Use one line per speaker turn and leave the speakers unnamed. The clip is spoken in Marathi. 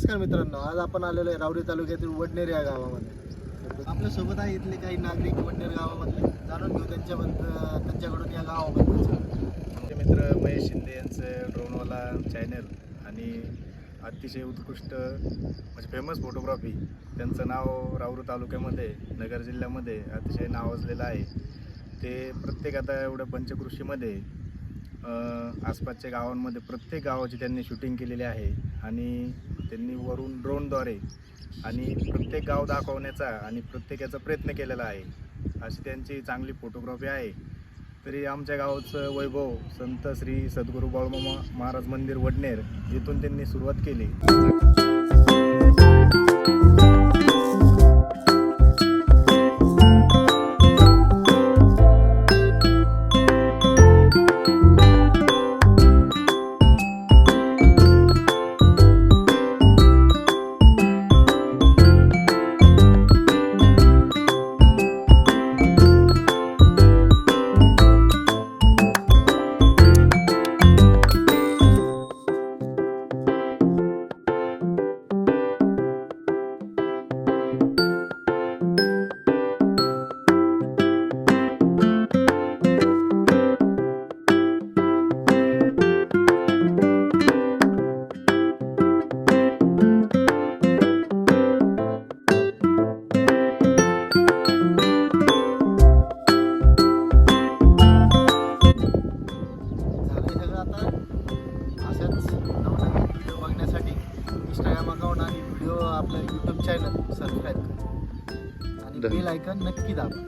नमस्कार मित्रांनो आज आपण आलेलो आहे रावरी तालुक्यातील वडनेर या गावामध्ये. आपल्यासोबत आहे इथले काही नागरिक वडनेर गावामधले. जाणून घेऊ त्यांच्याबद्दल त्यांच्याकडून या गावाबद्दल.
आमचे मित्र महेश शिंदे यांचं ड्रोनवाला चॅनल आणि अतिशय उत्कृष्ट म्हणजे फेमस फोटोग्राफी त्यांचं नाव रावरू तालुक्यामध्ये नगर जिल्ह्यामध्ये अतिशय नावाजलेलं आहे. ते प्रत्येक आता एवढ्या पंचकृषीमध्ये आसपासच्या गावांमध्ये प्रत्येक गावाची त्यांनी शूटिंग केलेली आहे आणि त्यांनी वरून ड्रोनद्वारे आणि प्रत्येक गाव दाखवण्याचा आणि प्रत्येकाचा प्रयत्न केलेला आहे. अशी त्यांची चांगली फोटोग्राफी आहे. तरी आमच्या गावाचं वैभव संत श्री सद्गुरू बाळमामा महाराज मंदिर वडनेर येथून त्यांनी सुरुवात केली.
इंस्टाग्राम अकाउंट आणि व्हिडिओ आपलं यूट्यूब चॅनल सबस्क्राईब करा आणि. बेल आयकन नक्की दाबा